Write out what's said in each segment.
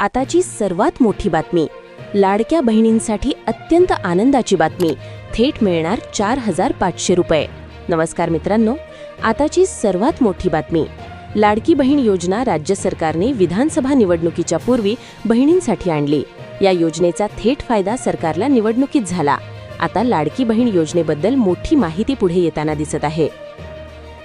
आताची सर्वात मोठी बातमी. लाडक्या बहिणींसाठी अत्यंत आनंदाची बातमी. थेट मिळणार चार हजार पाचशे रुपये. नमस्कार मित्रांनो आताची सर्वात मोठी बातमी. लाडकी बहीण योजना राज्य सरकारने विधानसभा निवडणुकीच्या पूर्वी बहिणींसाठी आणली. या योजनेचा थेट फायदा सरकारला निवडणुकीत झाला. आता लाडकी बहीण योजनेबद्दल मोठी माहिती पुढे येताना दिसत आहे.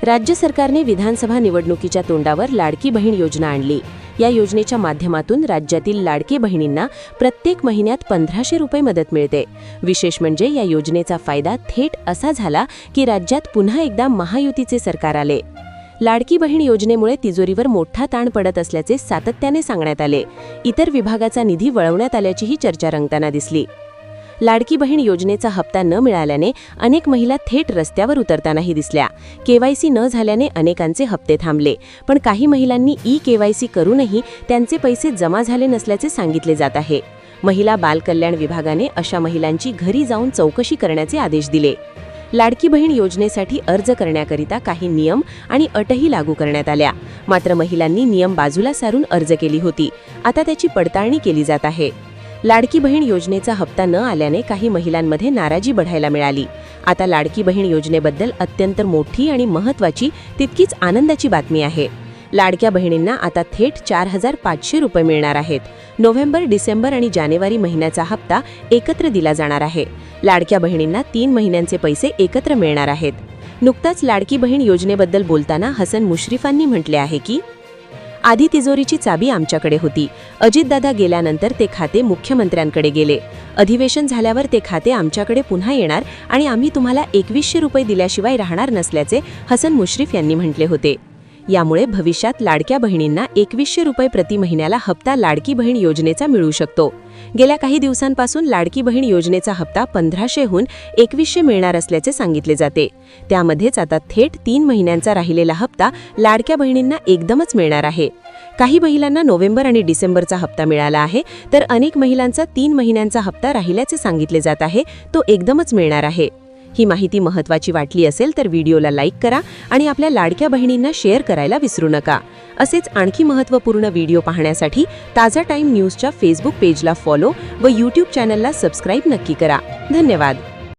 राज्य सरकारने विधानसभा निवडणुकीच्या तोंडावर लाडकी बहीण योजना आणली. या योजनेच्या माध्यमातून राज्यातील लाडकी बहिणींना प्रत्येक महिन्यात पंधराशे रुपये मदत मिळते. विशेष म्हणजे या योजनेचा फायदा थेट असा झाला की राज्यात पुन्हा एकदा महायुतीचे सरकार आले. लाडकी बहीण योजनेमुळे तिजोरीवर मोठा ताण पडत असल्याचे सातत्याने सांगण्यात आले. इतर विभागाचा निधी वळवण्यात आल्याचीही चर्चा रंगताना दिसली. लाडकी बहीण योजनेचा हप्ता न मिळाल्याने अनेक महिला थेट रस्त्यावर उतरतानाही दिसल्या. केवायसी न झाल्याने अनेकांचे हप्ते थांबले. पण काही महिलांनी ई केवायसी करूनही त्यांचे पैसे जमा झाले नसल्याचे सांगितले जात आहे. महिला बाल कल्याण विभागाने अशा महिलांची घरी जाऊन चौकशी करण्याचे आदेश दिले. लाडकी बहीण योजनेसाठी अर्ज करण्याकरिता काही नियम आणि अटही लागू करण्यात आल्या. मात्र महिलांनी नियम बाजूला सारून अर्ज केली होती. आता त्याची पडताळणी केली जात आहे. लाडकी बहीण योजनेचा हप्ता न आल्याने काही महिलांमध्ये नाराजी बढायला मिळाली. आता लाडकी बहीण योजनेबद्दल अत्यंत मोठी आणि महत्त्वाची तितकीच आनंदाची बातमी आहे. लाडक्या बहिणींना आता थेट चार हजार पाचशे रुपये मिळणार आहेत. नोव्हेंबर डिसेंबर आणि जानेवारी महिन्याचा हप्ता एकत्र दिला जाणार आहे. लाडक्या बहिणींना तीन महिन्यांचे पैसे एकत्र मिळणार आहेत. नुकताच लाडकी बहीण योजनेबद्दल बोलताना हसन मुश्रीफांनी म्हटले आहे की आधी तिजोरीची चाबी आमच्याकडे होती. अजितदादा गेल्यानंतर ते खाते मुख्यमंत्र्यांकडे गेले. अधिवेशन झाल्यावर ते खाते आमच्याकडे पुन्हा येणार आणि आम्ही तुम्हाला एकवीसशे रुपये दिल्याशिवाय राहणार नसल्याचे हसन मुश्रीफ यांनी म्हटले होते. यामुळे भविष्यात लाडक्या बहिणींना एकवीसशे रुपये प्रति महिन्याला हप्ता लाडकी बहीण योजनेचा मिळू शकतो. गेल्या काही दिवसांपासून लाडकी बहीण योजनेचा हप्ता पंधराशेहून एकवीसशे मिळणार असल्याचे सांगितले जाते. त्यामध्येच आता थेट तीन महिन्यांचा राहिलेला हप्ता लाडक्या बहिणींना एकदमच मिळणार आहे. काही महिलांना नोव्हेंबर आणि डिसेंबरचा हप्ता मिळाला आहे तर अनेक महिलांचा तीन महिन्यांचा हप्ता राहिल्याचे सांगितले जात आहे तो एकदमच मिळणार आहे. ही माहिती महत्त्वाची वाटली असेल तर व्हिडिओला लाईक करा आणि आपल्या लाडक्या बहिणींना शेअर करायला विसरू नका. असेच आणखी महत्त्वपूर्ण व्हिडिओ पाहण्यासाठी ताजा टाईम न्यूजच्या फेसबुक पेजला फॉलो व यूट्यूब चॅनलला सबस्क्राईब नक्की करा. धन्यवाद.